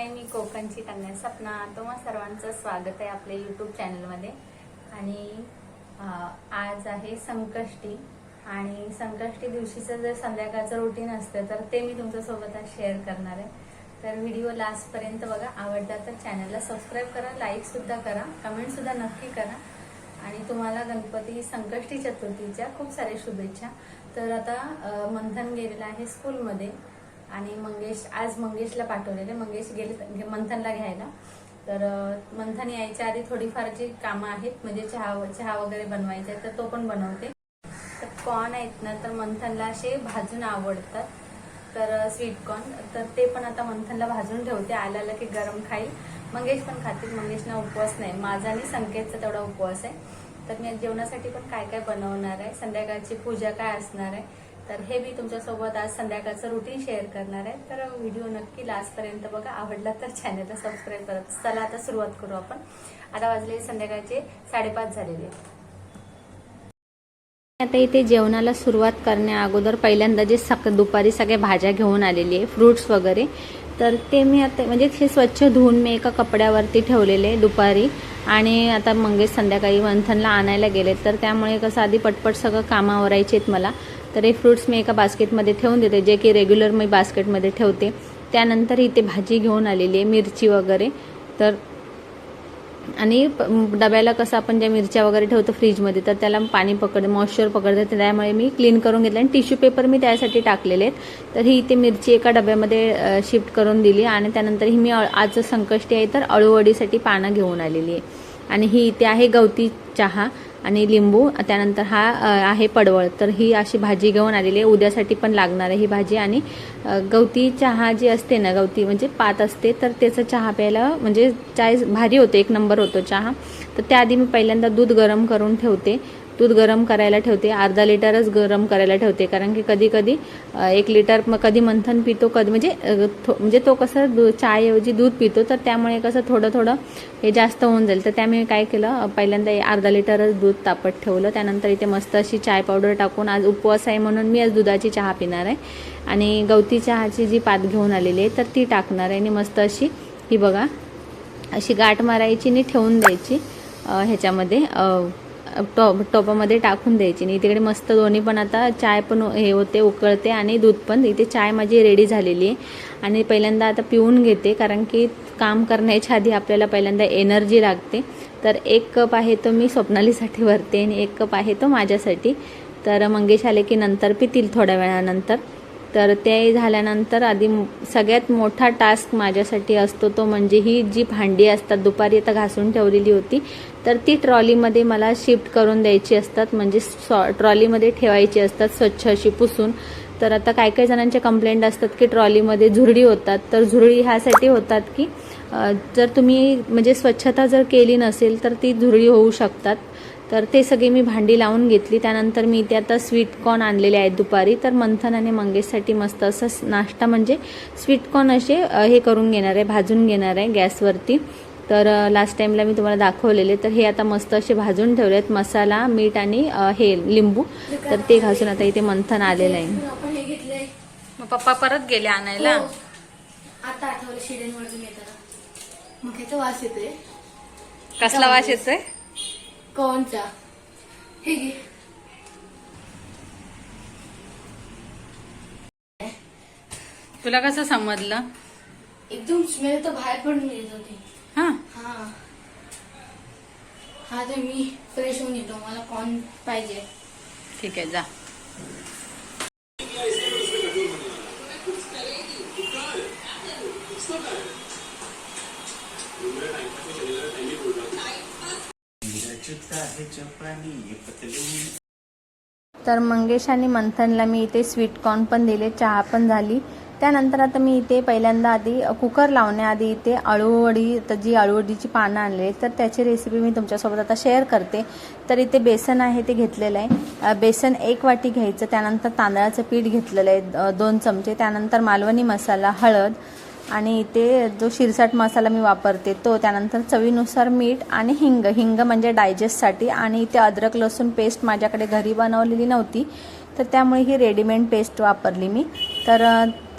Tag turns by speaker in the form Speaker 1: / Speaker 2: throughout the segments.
Speaker 1: हाय मी कोकणची कन्या सपना. तुम्हा सर्वांचं स्वागत आहे आपल्या यूट्यूब चॅनलमध्ये आणि आज आहे संकष्टी. आणि संकष्टी दिवशीचं जर संध्याकाळचं रुटीन असतं तर ते मी तुमच्यासोबत आज शेअर करणार आहे. तर व्हिडिओ लास्टपर्यंत बघा. आवडला तर चॅनलला सबस्क्राईब करा लाईकसुद्धा करा कमेंटसुद्धा नक्की करा. आणि तुम्हाला गणपती संकष्टी चतुर्थीच्या खूप साऱ्या शुभेच्छा. तर आता मंथन गेलेलं आहे स्कूलमध्ये आणि मंगेश आज मंगेशला पाठवलेले मंगेश गेले म्हणजे मंथनला घ्यायला. तर मंथन यायच्या आधी थोडीफार जी कामं आहेत म्हणजे चहा चहा वगैरे बनवायचे आहे तर तो पण बनवते. तर कॉर्न आहेत ना तर मंथनला असे भाजून आवडतात. तर स्वीट कॉर्न तर ते पण आता मंथनला भाजून ठेवते. आल्याला की गरम खाईल. मंगेश पण खातील. मंगेशना उपवास नाही. माझा आणि संकेतचा तेवढा उपवास आहे. तर मी जेवणासाठी पण काय काय बनवणार आहे? संध्याकाळची पूजा काय असणार आहे? तर हे मी तुमच्यासोबत आज संध्याकाळचं रुटीन शेअर करणार आहे. तर व्हिडिओ नक्की लास्टपर्यंत बघा. आवडला तर चॅनलला सबस्क्राईब करत चला आता सुरुवात करू आपण. आता वाजले संध्याकाळचे साडेपाच झालेले. आता इथे जेवणाला सुरुवात करण्या अगोदर पहिल्यांदा जे सक दुपारी सगळ्या भाज्या घेऊन आलेली आहे फ्रुट्स वगैरे तर ते मी आता म्हणजे हे स्वच्छ धुवून मी एका कपड्यावरती ठेवलेले दुपारी. आणि आता मंगेश संध्याकाळी मंथनला आणायला गेले तर त्यामुळे कसं आधी पटपट सगळं कामावरायचे आहेत मला. तर हे फ्रुट्स मी एका बास्केटमध्ये ठेवून देते जे की रेग्युलर मी बास्केटमध्ये ठेवते. त्यानंतर इथे भाजी घेऊन आलेली आहे मिरची वगैरे. तर आणि डब्याला कसं आपण ज्या मिरच्या वगैरे ठेवतो फ्रीजमध्ये तर त्याला पाणी पकड मॉइश्चर पकडतं त्यामुळे मी क्लीन करून घेतलं. आणि टिश्यू पेपर मी त्यासाठी टाकलेले आहेत. तर ही इथे मिरची एका डब्यामध्ये शिफ्ट करून दिली. आणि त्यानंतर ही मी आज संकष्टी आहे तर अळूवडीसाठी पानं घेऊन आलेली आहे. आणि ही इथे आहे गवती चहा. आणि लिंबू त्यानंतर हा आहे पडवळ. तर ही अशी भाजी घेऊन आलेली आहे. उद्यासाठी पण लागणार आहे ही भाजी. आणि गवती चहा जी असते ना गवती म्हणजे पात असते तर त्याचा चहा प्यायला म्हणजे चाय भारी होतो. एक नंबर होतो चहा. तर त्याआधी मी पहिल्यांदा दूध गरम करून ठेवते. दूध गरम करायला ठेवते अर्धा लिटरच गरम करायला ठेवते. कारण की कधी कधी एक लिटर कधी मंथन पितो कधी म्हणजे थो- म्हणजे तो कसं दू चायऐवजी दूध पितो तर त्यामुळे कसं थोडं थोडं हे जास्त होऊन जाईल. तर त्यामुळे काय केलं पहिल्यांदा अर्धा लिटरच दूध तापत ठेवलं. त्यानंतर इथे मस्त अशी चाय पावडर टाकून आज उपवास आहे म्हणून मी आज दुधाची चहा पिणार आहे. आणि गवती चहाची जी पात घेऊन आलेली आहे तर ती टाकणार आहे. आणि मस्त अशी ही बघा अशी गाठ मारायची आणि ठेवून द्यायची ह्याच्यामध्ये टॉप टॉपामध्ये टाकून द्यायची. आणि तिकडे मस्त दोन्ही पण आता चाय पण हे होते उकळते आणि दूध पण. इथे चाय माझी रेडी झालेली आहे. आणि पहिल्यांदा आता पिऊन घेते कारण की काम करण्याच्या आधी आपल्याला पहिल्यांदा एनर्जी लागते. तर एक कप आहे तो मी स्वप्नालीसाठी भरते आणि एक कप आहे तो माझ्यासाठी. तर मंगेश आले की नंतर पितील थोड्या वेळानंतर. तर ते झाल्यानंतर आधी सगळ्यात मोठा टास्क माझ्यासाठी असतो तो म्हणजे ही जी भांडी असतात दुपारी आता घासून ठेवलेली होती तर ती ट्रॉलीमध्ये मला शिफ्ट करून द्यायची असतात म्हणजे सॉ ट्रॉलीमध्ये ठेवायची असतात स्वच्छ अशी पुसून. तर आता काही काही जणांचे कंप्लेंट असतात की ट्रॉलीमध्ये झुरडी होतात. तर झुरडी ह्यासाठी होतात की जर तुम्ही म्हणजे स्वच्छता जर केली नसेल तर ती झुरडी होऊ शकतात. तर ते सगळी मी भांडी लावून घेतली. त्यानंतर मी इथे आता स्वीटकॉर्न आणलेले आहेत दुपारी. तर मंथन आणि मंगेशसाठी मस्त असं नाश्ता म्हणजे स्वीटकॉर्न असे हे करून घेणार आहे भाजून घेणार आहे गॅसवरती. तर लास्ट टाइमला मी तुम्हाला दाखवलेले तर हे आता मस्त असे भाजून ठेवले आहेत मसाला मीठ आणि हे लिंबू. तर ते घासून आता इथे मंथन आलेलं आहे.
Speaker 2: हे
Speaker 1: मग पप्पा परत गेले आणायला?
Speaker 2: हो. आता आठवलं शिडेन वरून येताना. मग ह्याचा वास येतोय.
Speaker 1: कसला वास येतोय?
Speaker 2: कोणचा हे घे.
Speaker 1: तुला कसं समजलं?
Speaker 2: एकदम स्मेल तर बाहेर पण येत होती.
Speaker 1: हा.
Speaker 2: हा. तर मी फ्रेश होऊन येतो. मला कॉर्न पाहिजे.
Speaker 1: ठीक आहे जा. तर मंगेश आणि मंथनला मी इथे स्वीट कॉर्न पण दिले. चहा पण झाली. त्यानंतर आता मी इथे पहिल्यांदा आधी कुकर लावण्याआधी इथे अळूवडी तर जी अळूवडीची पानं आणले तर त्याची रेसिपी मी तुमच्यासोबत आता शेअर करते. तर इथे बेसन आहे ते घेतलेलं आहे. बेसन एक वाटी घ्यायचं त्यानंतर तांदळाचं पीठ घेतलेलं आहे दोन चमचे. त्यानंतर मालवणी मसाला हळद आणि इथे जो शिरसाट मसाला मी वापरते तो. त्यानंतर चवीनुसार मीठ आणि हिंग. हिंग म्हणजे डायजेस्टसाठी आणि इथे अद्रक लसूण पेस्ट माझ्याकडे घरी बनवलेली नव्हती तर त्यामुळे ही रेडीमेड पेस्ट वापरली मी. तर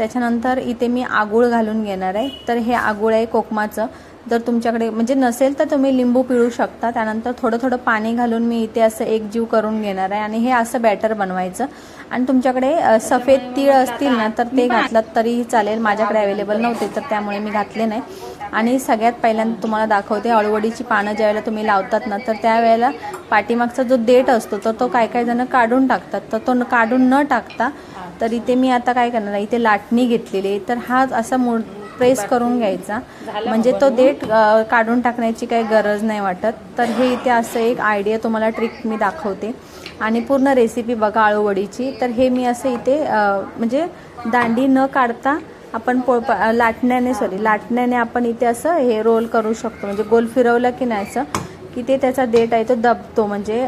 Speaker 1: त्याच्यानंतर इथे मी आगूळ घालून घेणार आहे. तर हे आगूळ आहे कोकमाचं. जर तुमच्याकडे म्हणजे नसेल तर तुम्ही लिंबू पिळू शकता. त्यानंतर थोडं थोडं पाणी घालून मी इथे असं एक जीव करून घेणार आहे. आणि हे असं बॅटर बनवायचं. आणि तुमच्याकडे सफेद तीळ असतील ना तर ते घातलं तरीही चालेल. माझ्याकडे अवेलेबल नव्हते तर त्यामुळे मी घातले नाही. आणि सगळ्यात पहिल्यांदा तुम्हाला दाखवते अळवडीची पानं ज्यावेळेला तुम्ही लावतात ना तर त्यावेळेला पाठीमागचा जो देठ असतो तर तो काय काय जण काढून टाकतात. तर तो न- काढून न टाकता तर इथे मी आता काय करणार आहे इथे लाटणी घेतलेली आहे. तर हा असा मो प्रेस करून घ्यायचा. म्हणजे तो देठ काढून टाकण्याची काही गरज नाही वाटत. तर हे इथे असं एक आयडिया तुम्हाला ट्रिक मी दाखवते. आणि पूर्ण रेसिपी बघा आळूवडीची तर हे मी असं इथे म्हणजे दांडी न काढता आपण पोळपा अ, लाटण्याने सॉरी लाटण्याने आपण इथे असं हे रोल करू शकतो. म्हणजे गोल फिरवलं की नाही असं की ते त्याचा देठ आहे तो दबतो. म्हणजे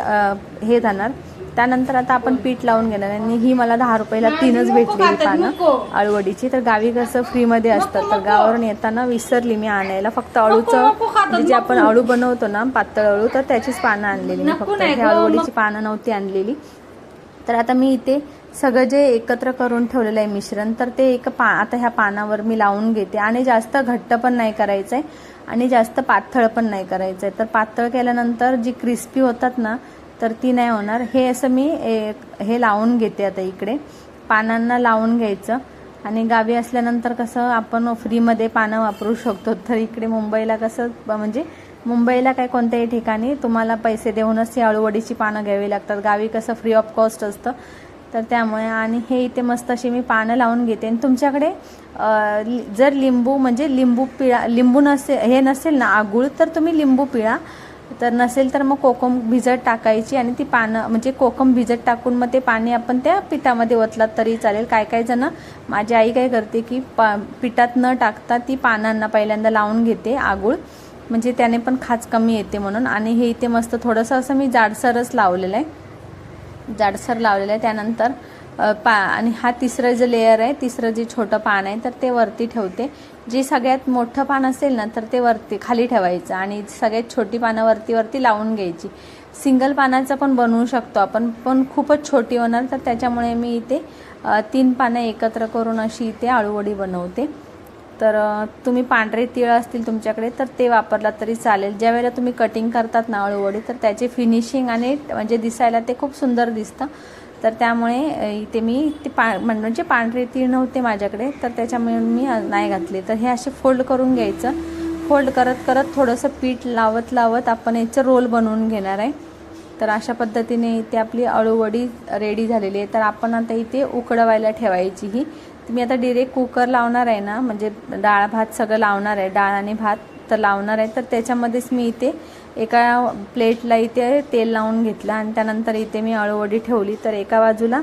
Speaker 1: हे जाणार. त्यानंतर आता आपण पीठ लावून घेणार. आणि ही मला दहा रुपयाला तीनच भेटलेली पानं अळूवडीची तर गावी कसं फ्रीमध्ये असतात. तर गावावरून येताना विसरली मी आणायला. फक्त अळूचं म्हणजे जे आपण अळू बनवतो ना पातळ अळू तर त्याचीच पानं आणलेली मी. फक्त अळूवडीची पानं नव्हती आणलेली. तर आता मी इथे सगळं जे एकत्र करून ठेवलेलं आहे मिश्रण तर ते एक पा आता ह्या पानावर मी लावून घेते. आणि जास्त घट्ट पण नाही करायचं आहे आणि जास्त पातळ पण नाही करायचं आहे तर पातळ केल्यानंतर जी क्रिस्पी होतात ना तर ती नाही होणार. हे असं मी एक- हे लावून घेते आता इकडे. पानांना लावून घ्यायचं. आणि गावी असल्यानंतर कसं आपण फ्रीमध्ये पानं वापरू शकतो. तर इकडे मुंबईला कसं म्हणजे मुंबईला काय कोणत्याही ठिकाणी तुम्हाला पैसे देऊनच ही अळूवडीची पानं घ्यावी लागतात. गावी कसं फ्री ऑफ कॉस्ट असतं. तर त्यामुळे आणि हे इथे मस्त अशी मी पानं लावून घेते. आणि तुमच्याकडे लि- जर लिंबू म्हणजे लिंबू पिळा लिंबू नसेल हे नसेल ना आगूळ तर तुम्ही लिंबू पिळा. तर नसेल तर मग कोकम भिजत टाकायची आणि ती पानं म्हणजे कोकम भिजत टाकून मग ते पाणी आपण त्या पिठामध्ये ओतलात तरी चालेल. काय काय जण माझी आई काय करते की पा पिठात न टाकता ती पानांना पहिल्यांदा लावून घेते आगूळ. म्हणजे त्याने पण खाज कमी येते म्हणून. आणि हे इथे मस्त थोडंसं असं मी जाडसरच लावलेलं आहे. जाडसर लावलेलं आहे. त्यानंतर पा आणि हा तिसरं जे लेअर आहे तिसरं जे छोटं पान आहे तर ते वरती ठेवते. जे सगळ्यात मोठं पान असेल ना तर ते वरती खाली ठेवायचं आणि सगळ्यात छोटी पानं वरती वरती लावून घ्यायची. सिंगल पानाचं पण बनवू शकतो आपण पण खूपच छोटी होणार तर त्याच्यामुळे मी इथे तीन पानं एकत्र करून अशी इथे आळूवडी बनवते. तर तुम्ही पांढरे तिळ असतील तुमच्याकडे तर ते वापरला तरी चालेल. ज्या वेळेला तुम्ही कटिंग करतात ना अळूवडी तर त्याचे फिनिशिंग आणि म्हणजे दिसायला ते खूप सुंदर दिसतं. तर त्यामुळे इथे मी ते पा म्हणजे पांढरे तीळ नव्हते माझ्याकडे तर त्याच्यामुळे मी नाही घातले. तर हे असे फोल्ड करून घ्यायचं. फोल्ड करत करत थोडंसं पीठ लावत लावत आपण याचं रोल बनवून घेणार आहे. तर अशा पद्धतीने इथे आपली अळूवडी रेडी झालेली आहे. तर आपण आता इथे उकडवायला ठेवायची ही. मी आता डिरेक्ट कुकर लावणार आहे ना म्हणजे डाळ भात सगळं लावणार आहे. डाळ आणि भात तर लावणार आहे. तर त्याच्यामध्येच मी इथे एका प्लेटला इथे तेल लावून घेतलं आणि त्यानंतर इथे मी अळूवडी ठेवली. तर एका बाजूला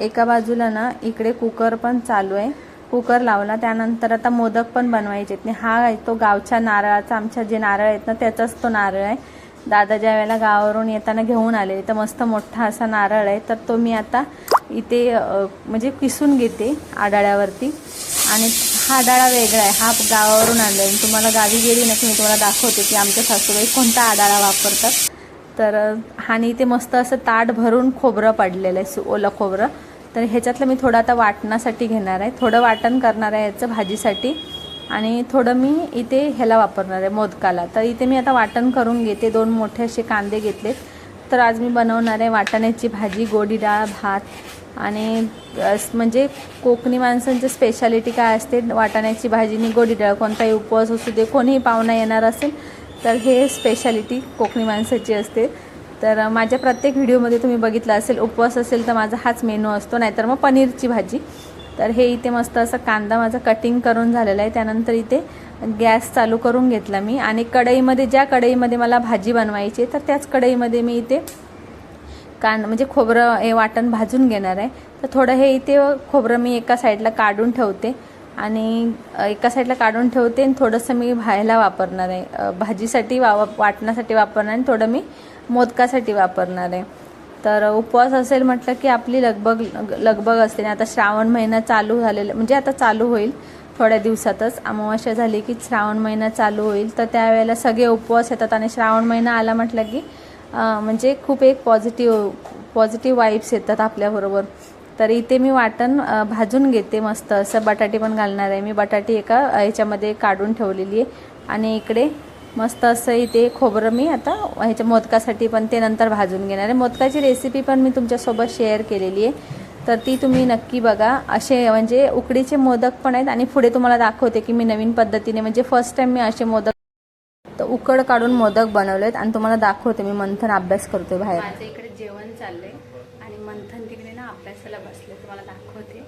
Speaker 1: एका बाजूला ना इकडे कुकर पण चालू आहे. कुकर लावला. त्यानंतर आता मोदक पण बनवायचे आहेत. हा आहे तो गावच्या नारळाचा आमच्या जे नारळ आहेत ना त्याचाच तो नारळ आहे. दादा ज्या वेळेला गावावरून येताना घेऊन आले तर मस्त मोठा असा नारळ आहे. तर तो मी आता इथे म्हणजे किसून घेते आडाळ्यावरती. आणि हा आडाळा वेगळा आहे. हा गावावरून आणला आहे तुम्हाला गावी गेली ना की मी तुम्हाला दाखवते की आमच्या सासूबाई कोणता आडाळा वापरतात. तर आणि इथे मस्त असं ताट भरून खोबरं पडलेलं आहे सु- ओलं खोबरं. तर ह्याच्यातलं मी थोडं आता वाटणासाठी घेणार आहे. थोडं वाटण करणार आहे याचं भाजीसाठी. आणि थोडं मी इथे ह्याला वापरणार आहे मोदकाला. तर इथे मी आता वाटण करून घेते. दोन मोठे असे कांदे घेतलेत. तर आज मी बनवणार आहे वाटाण्याची भाजी गोडी डाळ भात. आणि म्हणजे कोकणी माणसांची स्पेशालिटी काय असते? वाटाण्याची भाजी आणि गोडी डाळ. कोणताही उपवास असू दे कोणीही पाहुणा येणार असेल तर हे स्पेशालिटी कोकणी माणसाची असते. तर माझ्या प्रत्येक व्हिडिओमध्ये तुम्ही बघितलं असेल उपवास असेल तर माझा हाच मेनू असतो नाहीतर मग पनीरची भाजी. तर हे इथे मस्त असं कांदा माझा कटिंग करून झालेला आहे. त्यानंतर इथे गॅस चालू करून घेतला मी. आणि कढईमध्ये ज्या कढईमध्ये मला भाजी बनवायची आहे, तर त्याच कढईमध्ये मी इथे कांद म्हणजे खोबरं हे वाटण भाजून घेणार आहे. तर थोडं हे इथे खोबरं मी एका साईडला काढून ठेवते. आणि एका साईडला काढून ठेवते आणि थोडंसं मी व्हायला वापरणार आहे. भाजीसाठी वा वाटण्यासाठी वापरणार आणि थोडं मी मोदकासाठी वापरणार आहे. तर उपवास असेल म्हटलं की आपली लगबग लगबग असते. आणि आता श्रावण महिना चालू झालेला म्हणजे आता चालू होईल थोड्या दिवसातच. अमावस्या झाली की श्रावण महिना चालू होईल. तर त्यावेळेला सगळे उपवास येतात आणि श्रावण महिना आला म्हटलं की म्हणजे खूप एक पॉझिटिव्ह पॉझिटिव्ह वाईब्स येतात आपल्याबरोबर. तर इथे मी वाटण भाजून घेते मस्त. असं बटाटे पण घालणार आहे. मी बटाटे एका ह्याच्यामध्ये काढून ठेवलेली आहे. आणि इकडे मस्त असं इथे खोबरं मी आता ह्याच्या मोदकासाठी पण ते नंतर भाजून घेणार आहे. मोदकाची रेसिपी पण मी तुमच्यासोबत शेअर केलेली आहे. तर ती तुम्ही नक्की बघा. असे म्हणजे उकडीचे मोदक पण आहेत. आणि पुढे तुम्हाला दाखवते की मी नवीन पद्धतीने म्हणजे फर्स्ट टाईम मी असे मोदक तर उकड काढून मोदक बनवलेत आणि तुम्हाला दाखवते मी मंथन अभ्यास करतोय बाहेर. माझं इकडे जेवण चाललंय आणि मंथन तिकडे ना अभ्यासाला बसले तुम्हाला दाखवते.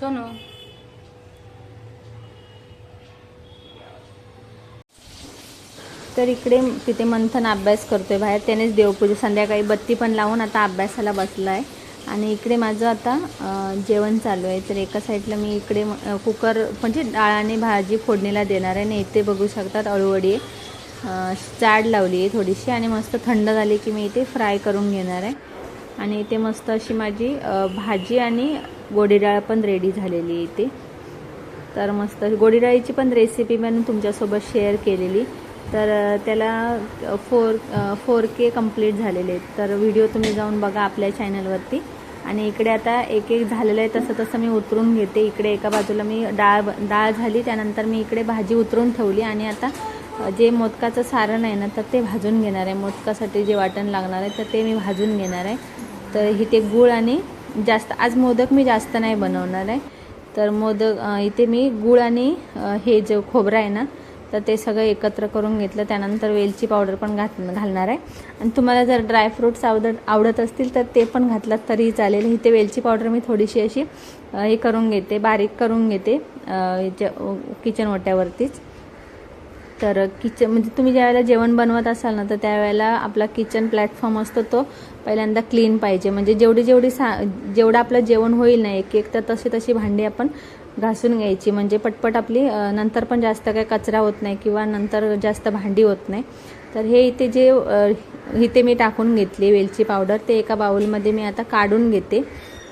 Speaker 1: सोनू तर इकडे तिथे मंथन अभ्यास करतोय बाहेर. त्यानेच देवपूजा संध्याकाळी बत्ती पण लावून आता अभ्यासाला बसला आहे आणि इकडे माझं आता जेवण चालू आहे. तर एका साईडला मी इकडे कुकर म्हणजे डाळ आणि भाजी फोडणीला देणार आहे. आणि इथे बघू शकतात अळूवडी चाड लावली आहे थोडीशी आणि मस्त थंड झाली की मी इथे फ्राय करून घेणार आहे. आणि इथे मस्त अशी माझी भाजी आणि गोडी डाळ पण रेडी झालेली आहे इथे. तर मस्त गोडी डाळीची पण रेसिपी मी तुमच्यासोबत शेअर केलेली. तर त्याला फोर फोर के कंप्लीट झालेले आहेत. तर व्हिडिओ तुम्ही जाऊन बघा आपल्या चॅनलवरती आणि इकडे आता एक एक झालेलं आहे तसं तसं मी उतरून घेते. इकडे एका बाजूला मी डाळ डाळ झाली त्यानंतर मी इकडे भाजी उतरून ठेवली. आणि आता जे मोदकाचं सारण आहे ना तर ते भाजून घेणार आहे. मोदकासाठी जे वाटण लागणार आहे तर ते मी भाजून घेणार आहे. तर इथे गूळ आणि जास्त आज मोदक मी जास्त नाही बनवणार आहे. तर मोदक इथे मी गूळ आणि हे जे खोबरं आहे ना तर ते सगळं एकत्र करून घेतलं. त्यानंतर वेलची पावडर पण घात घालणार आहे. आणि तुम्हाला जर ड्रायफ्रूट्स आवडत आवडत असतील तर ते पण घातलात तरीही चालेल. इथे वेलची पावडर मी थोडीशी अशी हे करून घेते बारीक करून घेते याच्या किचन ओट्यावरतीच. तर किचन म्हणजे तुम्ही ज्यावेळेला जेवण बनवत असाल ना तर त्यावेळेला आपला किचन प्लॅटफॉर्म असतो तो पहिल्यांदा क्लीन पाहिजे. म्हणजे जेवढी जेवढी सा जेवढं आपलं जेवण होईल ना एक एक तर तशी तशी भांडी आपण घासून घ्यायची. म्हणजे पटपट आपली नंतर पण जास्त काही कचरा होत नाही किंवा नंतर जास्त भांडी होत नाही. तर हे इथे जे इथे मी टाकून घेतली वेलची पावडर ते एका बाउलमध्ये मी आता काढून घेते.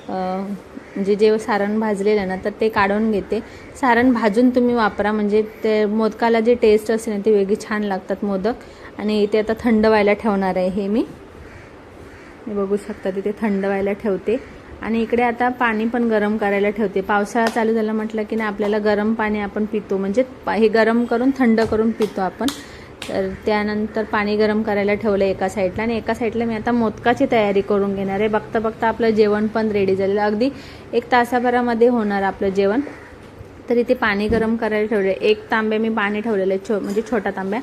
Speaker 1: म्हणजे जे सारण भाजलेलं ना तर ते काढून घेते. सारण भाजून तुम्ही वापरा म्हणजे ते मोदकाला जे टेस्ट असते ना ते वेगळी छान लागतात मोदक. आणि इथे आता थंड व्हायला ठेवणार आहे हे मी. बघू शकता तिथे थंड व्हायला ठेवते. आणि इकडे आता पाणी पण गरम करायला ठेवते. पावसाळा चालू झाला म्हटलं की ना आपल्याला गरम पाणी आपण पितो. म्हणजे पा- हे गरम करून थंड करून पितो आपण. तर त्यानंतर पाणी गरम करायला ठेवलं एका साईडला आणि एका साईडला मी आता मोदकाची तयारी करून घेणार आहे. बघता बघता आपलं जेवण पण रेडी झालेलं अगदी एक तासाभरामध्ये होणार आपलं जेवण. तर इथे पाणी गरम करायला ठेवले एक तांबे मी पाणी ठेवलेलं आहे छो म्हणजे छोटा तांब्या.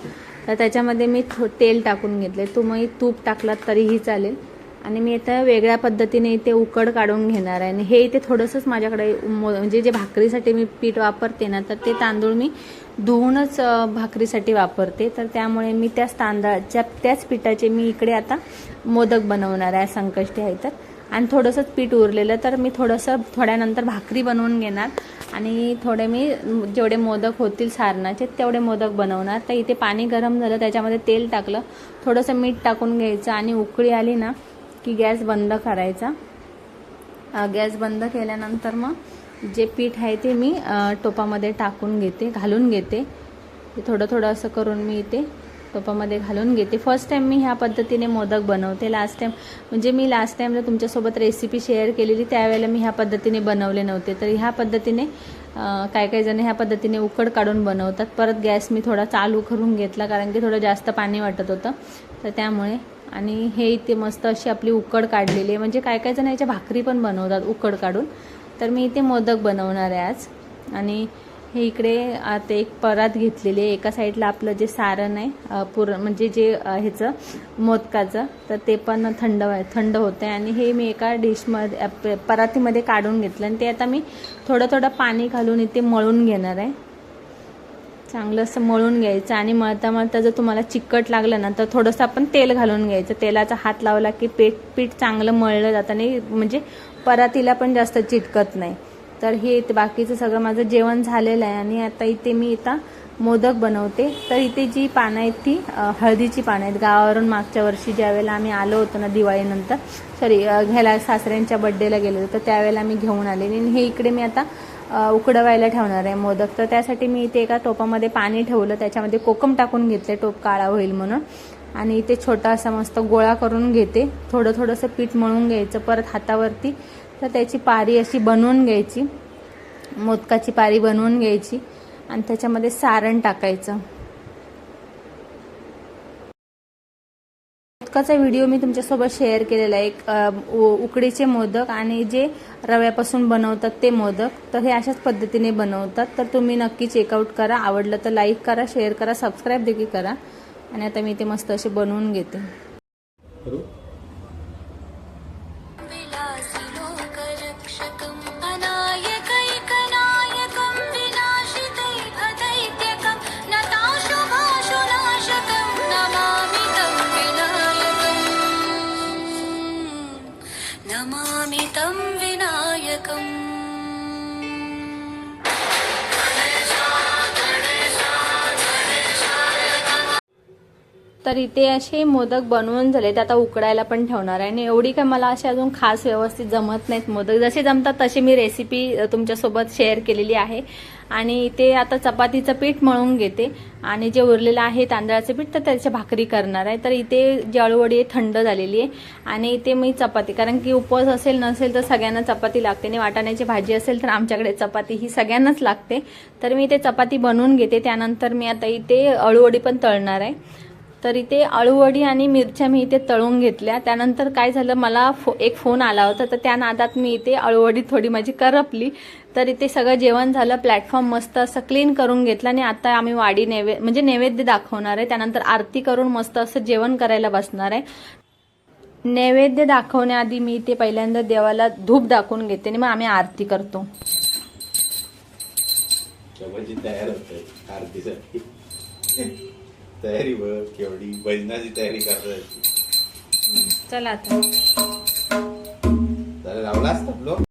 Speaker 1: तर त्याच्यामध्ये मी थो तेल टाकून घेतले तुम्ही तूप टाकलात तरीही चालेल. आणि मी आता वेगळ्या पद्धतीने इथे उकड काढून घेणार आहे. आणि हे इथे थोडंसंच माझ्याकडे मो- म्हणजे जे भाकरीसाठी मी पीठ वापरते ना तर ते तांदूळ मी धुवूनच भाकरीसाठी वापरते. तर त्यामुळे मी त्याच तांदळाच्या त्याच पिठाचे मी इकडे आता मोदक बनवणार आहे संकष्टी आहे तर. आणि थोडंसंच पीठ उरलेलं तर मी थोडंसं थोड्यानंतर भाकरी बनवून घेणार. आणि थोडे मी जेवढे मोदक होतील सारणाचे तेवढे मोदक बनवणार. तर इथे पाणी गरम झालं त्याच्यामध्ये तेल टाकलं. थोडंसं मीठ टाकून घ्यायचं आणि उकळी आली ना की गॅस बंद करायचा. गॅस बंद केल्यानंतर मग जे पीठ आहे ते मी टोपामध्ये टाकून घेते घालून घेते. थोडं थोडं असं करून मी इथे टोपामध्ये घालून घेते. फर्स्ट टाईम मी ह्या पद्धतीने मोदक बनवते. लास्ट टाईम म्हणजे मी लास्ट टाईमला तुमच्यासोबत रेसिपी शेअर केलेली त्यावेळेला मी ह्या पद्धतीने बनवले नव्हते. तर ह्या पद्धतीने अ, काय काही जण ह्या पद्धतीने उकड काढून बनवतात. परत गॅस मी थोडा चालू करून घेतला कारण की थोडं जास्त पाणी वाटत होतं. तर त्यामुळे आणि हे इथे मस्त अशी आपली उकड काढलेली आहे. म्हणजे काय काय जण याच्या भाकरी पण बनवतात उकड काढून. तर मी इथे मोदक बनवणार आहे आज. आणि हे इकडे आता एक परात घेतलेली आहे. एका साईडला आपलं जे सारण आहे पुर म्हणजे जे ह्याचं मोदकाचं तर ते पण थंड थंड होतं आहे आणि हे मी एका डिशमध्ये परातीमध्ये काढून घेतलं. आणि ते आता मी थोडं थोडं पाणी घालून इथे मळून घेणार आहे. चांगलं असं मळून घ्यायचं आणि मळता मळता जर तुम्हाला चिकट लागलं ना तर थोडंसं आपण तेल घालून घ्यायचं. तेलाचा हात लावला की पेट पीठ चांगलं मळलं जातं आणि म्हणजे परातीला पण जास्त चिटकत नाही. तर हे बाकीचं सगळं माझं जेवण झालेलं आहे आणि आता इथे मी इथं मोदक बनवते. तर इथे जी पानं आहेत ती हळदीची पानं आहेत. गावावरून मागच्या वर्षी ज्या वेळेला आम्ही आलो होतो ना दिवाळीनंतर सॉरी घ्यायला सासऱ्यांच्या बड्डेला गेलो होतो तर त्यावेळेला मी घेऊन आले आणि हे इकडे मी आता उकडवायला ठेवणार आहे मोदक. तर त्यासाठी मी इथे एका टोपामध्ये पाणी ठेवलं. त्याच्यामध्ये कोकम टाकून घेतले टोप काळा होईल म्हणून. आणि इथे छोटा असा मस्त गोळा करून घेते. थोडं थोडंसं पीठ मळून घ्यायचं परत हातावरती. तर त्याची पारी अशी बनवून घ्यायची. मोदकाची पारी बनवून घ्यायची. आणि त्याच्यामध्ये सारण टाकायचं. मोदकाचा व्हिडिओ मी तुमच्यासोबत शेअर केलेला आहे. एक उ- उकडीचे मोदक आणि जे रव्यापासून बनवतात ते मोदक. तर हे अशाच पद्धतीने बनवतात. तर तुम्ही नक्की चेकआउट करा. आवडलं तर लाईक करा शेअर करा सबस्क्राईब देखील करा. आणि आता मी ते मस्त असे बनवून घेते.
Speaker 3: नमामि तं
Speaker 1: तर इथे असे मोदक बनवून झाले ते आता उकडायला पण ठेवणार आहे. आणि एवढी काय मला असे अजून खास व्यवस्थित जमत नाहीत मोदक. जसे जमतात तशी मी रेसिपी तुमच्यासोबत शेअर केलेली आहे. आणि इथे आता चपातीचं पीठ मळून घेते. आणि जे उरलेलं आहे तांदळाचं पीठ तर त्याची भाकरी करणार आहे. तर इथे जळवडी आहे थंड झालेली आहे. आणि इथे मी चपाती कारण की उपवास असेल नसेल तर सगळ्यांना चपाती लागते. आणि वाटाण्याची भाजी असेल तर आमच्याकडे चपाती ही सगळ्यांनाच लागते. तर मी इथे चपाती बनवून घेते. त्यानंतर मी आता इथे अळूवडी पण तळणार आहे. तर इथे अळूवडी आणि मिरच्या मी इथे तळून घेतल्या. त्यानंतर काय झालं मला फो एक फोन आला होता. तर त्या नादात मी इथे अळूवडी थोडी माझी करपली. तर इथे सगळं जेवण झालं प्लॅटफॉर्म मस्त असं क्लीन करून घेतलं आणि आता आम्ही वाडी नैवे म्हणजे नैवेद्य दाखवणार आहे. त्यानंतर आरती करून मस्त असं जेवण करायला बसणार आहे. नैवेद्य दाखवण्याआधी मी इथे पहिल्यांदा देवाला धूप दाखवून घेते आणि मग आम्ही आरती करतो.
Speaker 4: तयार आरतीसाठी. तयारी बघ केवढी भजनाची तयारी करायची
Speaker 1: चला आता.
Speaker 4: लावला असता लोक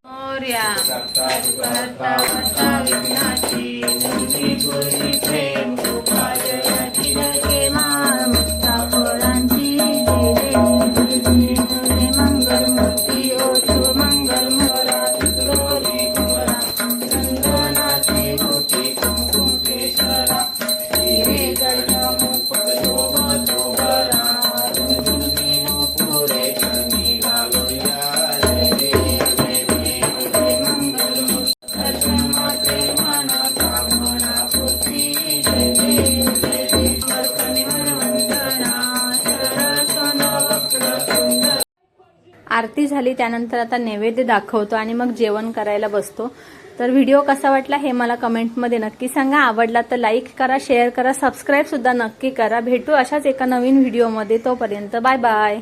Speaker 1: आरती झाली त्यानंतर आता नैवेद्य दाखवतो आणि मग जेवण करायला बसतो. तर व्हिडिओ कसा वाटला हे मला कमेंटमध्ये नक्की सांगा. आवडला तर लाईक करा शेअर करा सबस्क्राईब सुद्धा नक्की करा. भेटू अशाच एका नवीन व्हिडिओमध्ये. तोपर्यंत बाय बाय.